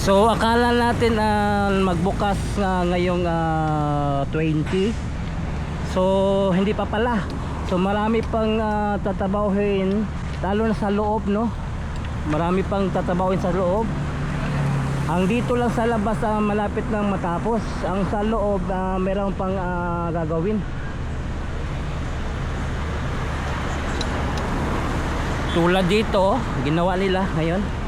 So akala natin ah, magbukas nga ngayong ah, 20. So hindi pa pala. So marami pang ah, tatabahin lalo na sa loob no. Marami pang tatabahin sa loob. Ang dito lang sa labas ah, malapit lang matapos. Ang sa loob ah, meron pang ah, gagawin. Tulad dito, ginawa nila ngayon.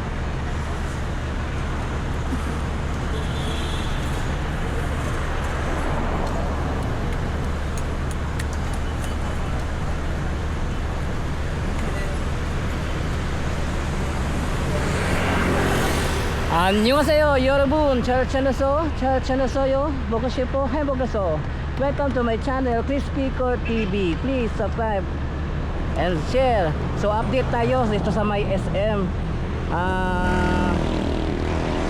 안녕하세요 여러분 잘 지냈어? 잘 지냈어요? 먹고 싶어? 해먹었어 Welcome to my channel Crispy Core TV Please subscribe and share So update tayo dito sa may SM ah,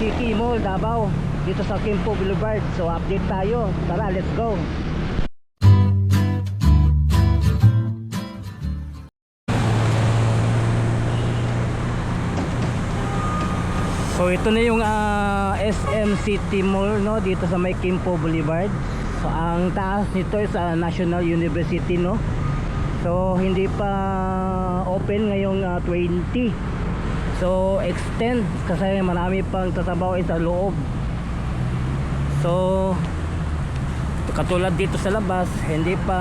City Mall Davao dito sa Kimpo Boulevard So update tayo Tara let's go So ito na yung ah, SM City Mall no dito sa may Kimpo Boulevard. So ang taas nito is sa National University no. So hindi pa open ngayong ah, 20. So extend kasi marami pang tatabaw sa loob. So katulad dito sa labas hindi pa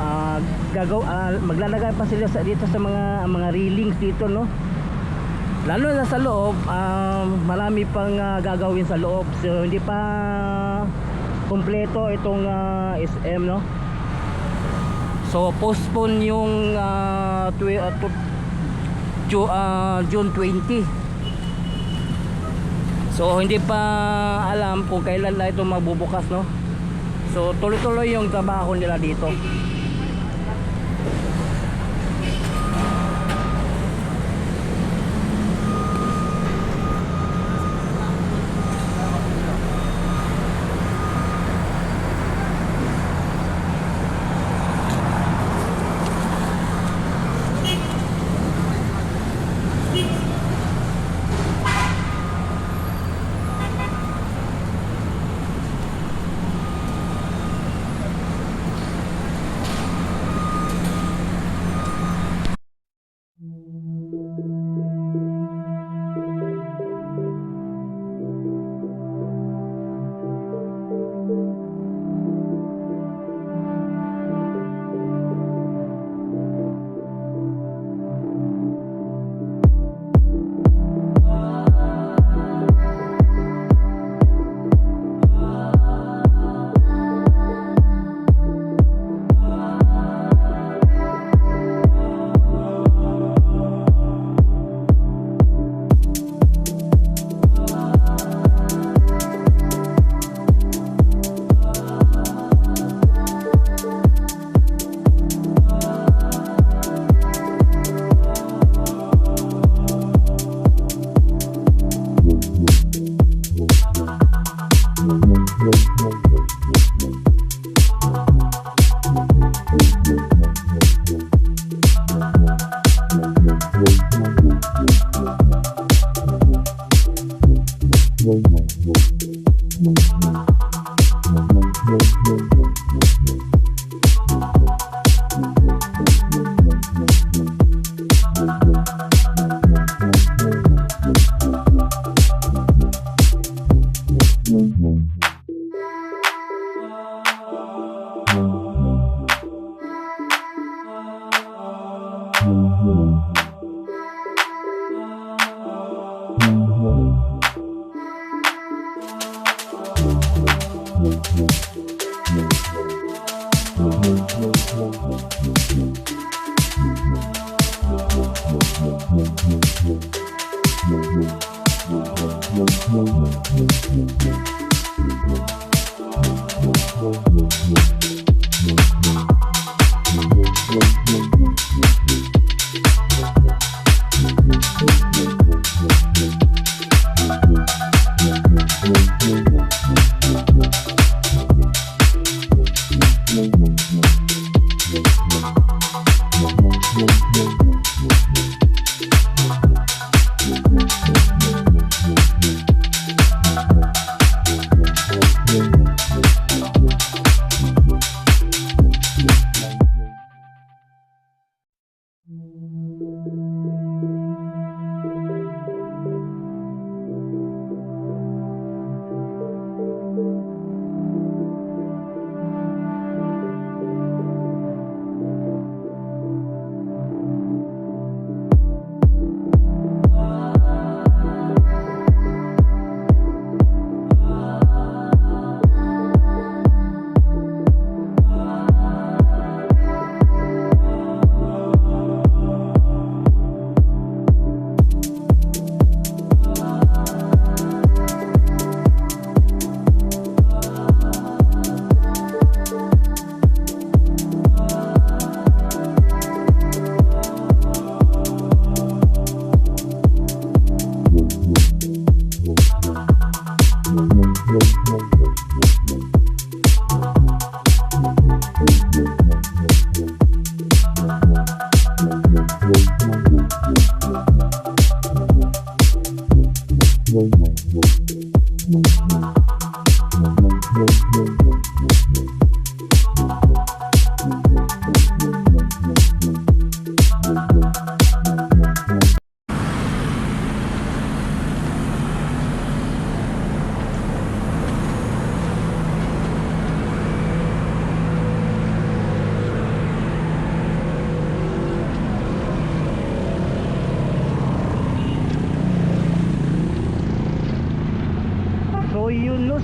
ah, gagaw ah, maglalagay pa sila sa dito sa mga mga railings dito no lalo na sa loob um, marami pang ah, gagawin sa loob. So hindi pa kumpleto itong ah, SM no? So postpone yung ah, twi- ah, June 20 so hindi pa alam kung kailan na ito magbubukas no? So tuloy-tuloy yung trabaho nila dito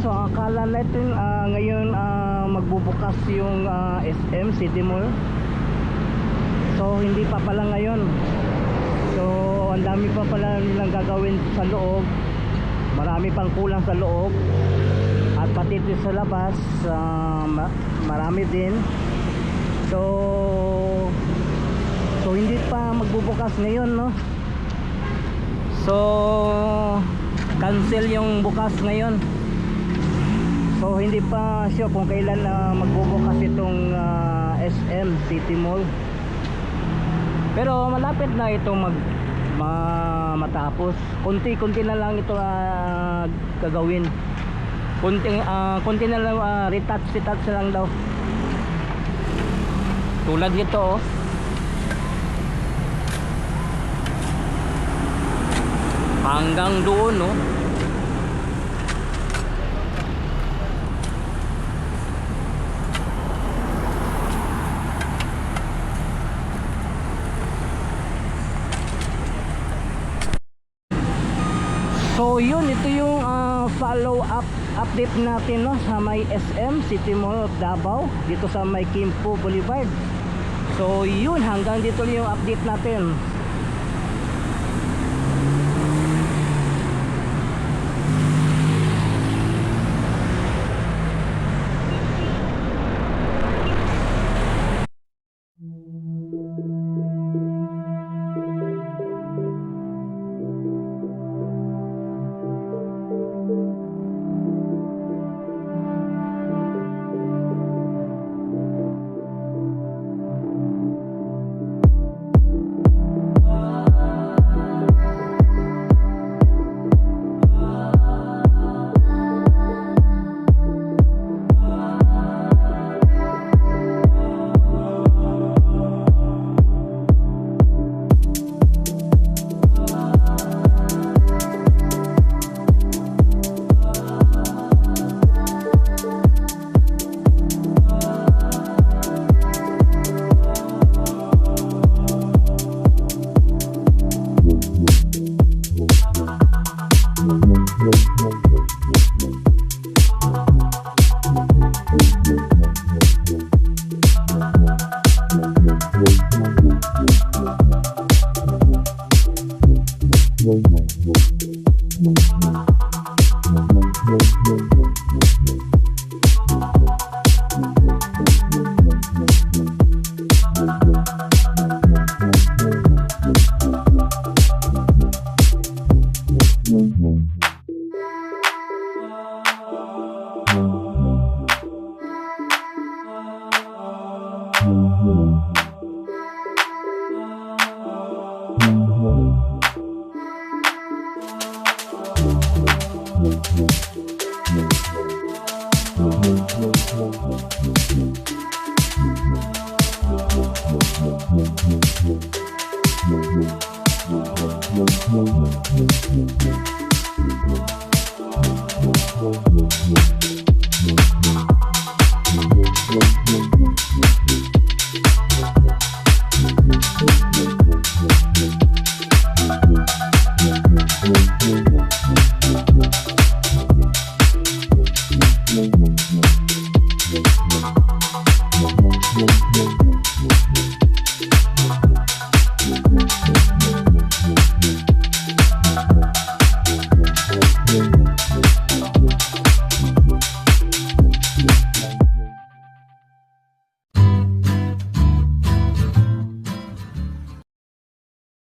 So akala natin ah, ngayon ah, magbubukas yung ah, SM City Mall. So hindi pa pala ngayon. So ang dami pa pala nilang gagawin sa loob. Marami pang kulang sa loob. At pati sa labas ma- marami din. So So hindi pa magbubukas ngayon no. So cancel yung bukas ngayon. So hindi pa sure kung kailan na magbubukas itong ah, SM City Mall. Pero malapit na ito mag ma- matapos. Kunti-kunti na lang ito ah, gagawin. Kunti ah, kunti na lang uh, retouch retouch lang daw. Tulad nito oh. Hanggang doon no. So yun, ito yung ah, follow up update natin no sa may SM City Mall of Davao dito sa may Kimpo Boulevard. So yun, hanggang dito yung update natin. You.